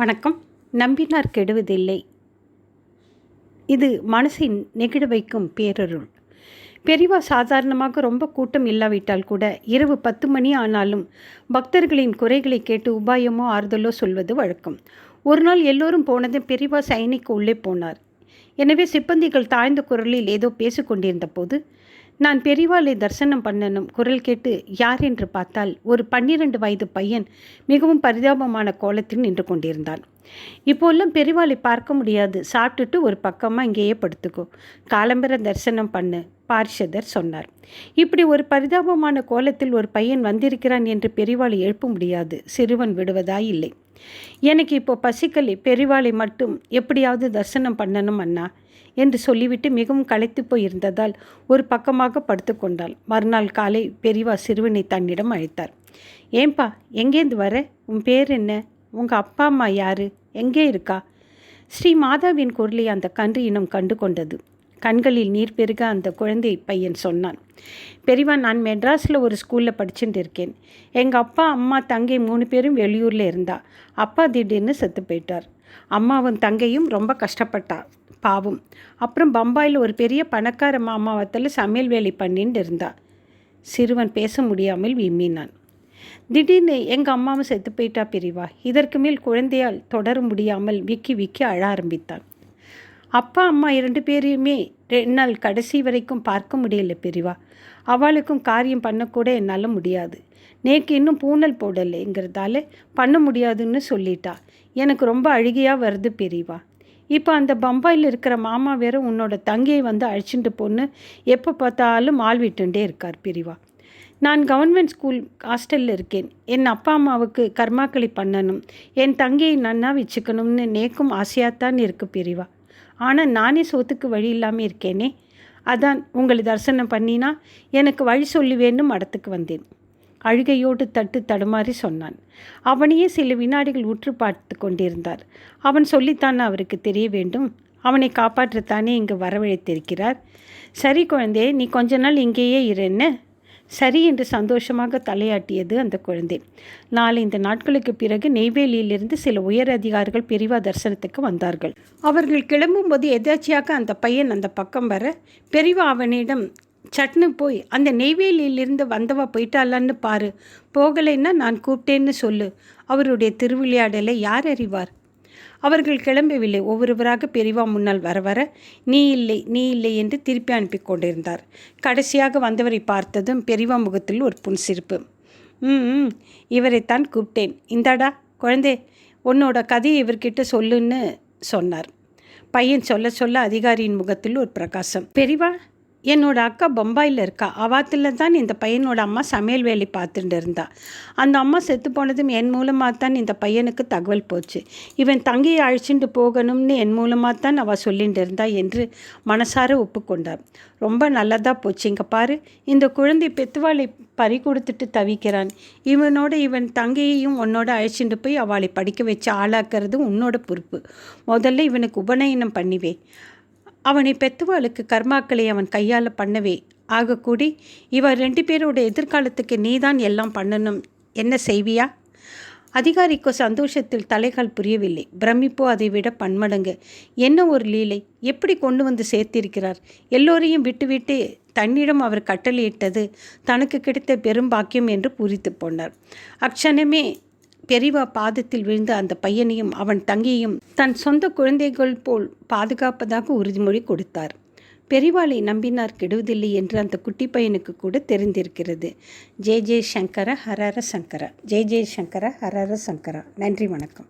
வணக்கம். நம்பினார் கெடுவதில்லை. இது மனசை நெகிழ வைக்கும் பேரருள். பெரிவா சாதாரணமாக ரொம்ப கூட்டம் இல்லாவிட்டால் கூட இரவு பத்து மணி ஆனாலும் பக்தர்களின் குறைகளை கேட்டு உபாயமோ ஆறுதலோ சொல்வது வழக்கம். ஒரு நாள் எல்லோரும் போனதும் பெரிவா சைனிக்கு உள்ளே போனார். எனவே சிப்பந்திகள் தாழ்ந்த குரலில் ஏதோ பேசிக்கொண்டிருந்த போது நான் பெரிவாளை தரிசனம் பண்ணனும் குரல் கேட்டு யார் என்று பார்த்தால் ஒரு பன்னிரண்டு வயது பையன் மிகவும் பரிதாபமான கோலத்தில் நின்று கொண்டிருந்தான். இப்போல்லாம் பெரிவாளை பார்க்க முடியாது. சாப்பிட்டுட்டு ஒரு பக்கமாக இங்கேயே படுத்துக்கோ. காலம்பர தரிசனம் பண்ணு பார்ஷதர் சொன்னார். இப்படி ஒரு பரிதாபமான கோலத்தில் ஒரு பையன் வந்திருக்கிறான் என்று பெரிவாளை எழுப்ப முடியாது. சிறுவன் விடுவதாய் இல்லை. எனக்கு இப்போ பசிக்கலி பெரிவாளை மட்டும் எப்படியாவது தரிசனம் பண்ணணும் அண்ணா என்று சொல்லிவிட்டு மிகவும் களைத்து போயிருந்ததால் ஒரு பக்கமாக படுத்துக்கொண்டாள் மறுநாள் காலை பெரிவா சிறுவனை தன்னிடம் அழைத்தார். ஏன்பா எங்கேருந்து வர? உன் பேர் என்ன? உங்கள் அப்பா அம்மா யாரு? எங்கே இருக்கா? ஸ்ரீ மாதாவின் குரலை அந்த கன்று இனம் கண்டு கொண்டது. கண்களில் நீர் பெருக அந்த குழந்தை பையன் சொன்னான் பெரியவா நான் மெட்ராஸில் ஒரு ஸ்கூலில் படிச்சுட்டு இருக்கேன் எங்கள் அப்பா அம்மா தங்கை மூணு பேரும் வெளியூரில் இருந்தா. அப்பா திடீர்னு செத்து போயிட்டார். அம்மாவும் தங்கையும் ரொம்ப கஷ்டப்பட்டா பாவம். அப்புறம் பம்பாயில் ஒரு பெரிய பணக்கார மாமாவத்தில் சமையல் வேலை பண்ணிட்டு இருந்தா. சிறுவன் பேச முடியாமல் விம்மினான். திடீர்னு எங்கள் அம்மாவும் செத்து போயிட்டா பிரிவா இதற்கு மேல் குழந்தையால் தொடர முடியாமல் விக்கி விக்கி அழ ஆரம்பித்தான். அப்பா அம்மா இரண்டு பேரையுமே ரெண்டு நாள் கடைசி வரைக்கும் பார்க்க முடியல பெரிவா. அவளுக்கும் காரியம் பண்ணக்கூட என்னால் முடியாது. நேக்கு இன்னும் பூனல் போடலைங்கிறதால பண்ண முடியாதுன்னு சொல்லிட்டா. எனக்கு ரொம்ப அழுகையாக வருது பெரியவா இப்போ அந்த பம்பாயில் இருக்கிற மாமா வேற உன்னோட தங்கையை வந்து அழிச்சுட்டு பொண்ணு எப்போ பார்த்தாலும் ஆள் விட்டுண்டே இருக்கார் பிரிவா. நான் கவர்மெண்ட் ஸ்கூல் ஹாஸ்டலில் இருக்கேன். என் அப்பா அம்மாவுக்கு கர்மாக்களி பண்ணணும். என் தங்கையை நன்னா வச்சுக்கணும்னு நேக்கும் ஆசையாகத்தான் இருக்குது பிரிவா. ஆனால் நானே சோத்துக்கு வழி இல்லாமல் இருக்கேனே. அதான் உங்களை தரிசனம் பண்ணினா எனக்கு வழி சொல்லுவேன்னு மடத்துக்கு வந்தேன். அழுகையோடு தட்டு தடுமாறி சொன்னான். அவனையே சில வினாடிகள் உற்று பார்த்து கொண்டிருந்தார். அவன் சொல்லித்தான் அவருக்கு தெரிய வேண்டும். அவனை காப்பாற்றத்தானே இங்கு வரவழைத்திருக்கிறார். சரி குழந்தையே நீ கொஞ்ச நாள் இங்கேயே இருன்னு. சரி என்று சந்தோஷமாக தலையாட்டியது அந்த குழந்தை. நாலந்து நாட்களுக்கு பிறகு நெய்வேலியிலிருந்து சில உயர் அதிகாரிகள் பெரிவா தரிசனத்துக்கு வந்தார்கள். அவர்கள் கிளம்பும்போது எதாச்சியாக அந்த பையன் அந்த பக்கம் வர பெரிவா அவனிடம் சட்னு போய் அந்த நெய்வேலியிலிருந்து வந்தவா போயிட்டாளான்னு பாரு. போகலைன்னா நான் கூப்பிட்டேன்னு சொல்லு. அவருடைய திருவிளையாடலை யார் அறிவார்? அவர்கள் கிளம்பவில்லை. ஒவ்வொருவராக பெரிவா முன்னால் வர வர நீ இல்லை நீ இல்லை என்று திருப்பி அனுப்பி கொண்டிருந்தார். கடைசியாக வந்தவரை பார்த்ததும் பெரிவா முகத்தில் ஒரு புன்சிரிப்பு. ம் இவரைத்தான் கூப்பிட்டேன். இந்தாடா குழந்தை உன்னோட கதையை இவர்கிட்ட சொல்லுன்னு சொன்னார். பையன் சொல்ல சொல்ல அதிகாரியின் முகத்தில் ஒரு பிரகாசம். பெரிவா என்னோட அக்கா பம்பாயில் இருக்கா. அவாத்தில் தான் இந்த பையனோட அம்மா சமையல் வேலை பார்த்துட்டு இருந்தா. அந்த அம்மா செத்து போனதும் என் மூலமாக தான் இந்த பையனுக்கு தகவல் போச்சு. இவன் தங்கையை அழிச்சுட்டு போகணும்னு என் மூலமாக தான் அவள் சொல்லிட்டு இருந்தா என்று மனசார ஒப்புக்கொண்டார். ரொம்ப நல்லதாக போச்சு. இங்கே பாரு இந்த குழந்தை பெத்துவாளை பறி கொடுத்துட்டு தவிக்கிறான். இவனோட இவன் தங்கையையும் உன்னோட அழைச்சிட்டு போய் அவளை படிக்க வச்சு ஆளாக்குறது உன்னோட பொறுப்பு. முதல்ல இவனுக்கு உபநயனம் பண்ணிவே. அவனை பெத்துவாளுக்கு கர்மாக்களை அவன் கையால் பண்ணவே ஆகக்கூடி இவர் ரெண்டு பேரோட எதிர்காலத்துக்கு நீதான் எல்லாம் பண்ணணும். என்ன செய்வியா? அதிகாரிக்கோ சந்தோஷத்தில் தலைகால் புரியவில்லை. பிரமிப்போ அதை விட பன்மடங்கு. என்ன ஒரு லீலை? எப்படி கொண்டு வந்து சேர்த்திருக்கிறார்? எல்லோரையும் விட்டுவிட்டு தன்னிடம் அவர் கட்டளையிட்டது தனக்கு கிடைத்த பெரும் பாக்கியம் என்று பூரித்து போனார். அக்ஷணமே பெரிவா பாதத்தில் விழுந்த அந்த பையனையும் அவன் தங்கியையும் தன் சொந்த குழந்தைகள் போல் பாதுகாப்பதாக உறுதிமொழி கொடுத்தார். பெரிவாளை நம்பினார் கெடுவதில்லை என்று அந்த குட்டி பையனுக்கு கூட தெரிந்திருக்கிறது. ஜெய் ஜெய் சங்கர ஹரர சங்கர. ஜெய் ஜெய் சங்கர ஹரர சங்கரா. நன்றி வணக்கம்.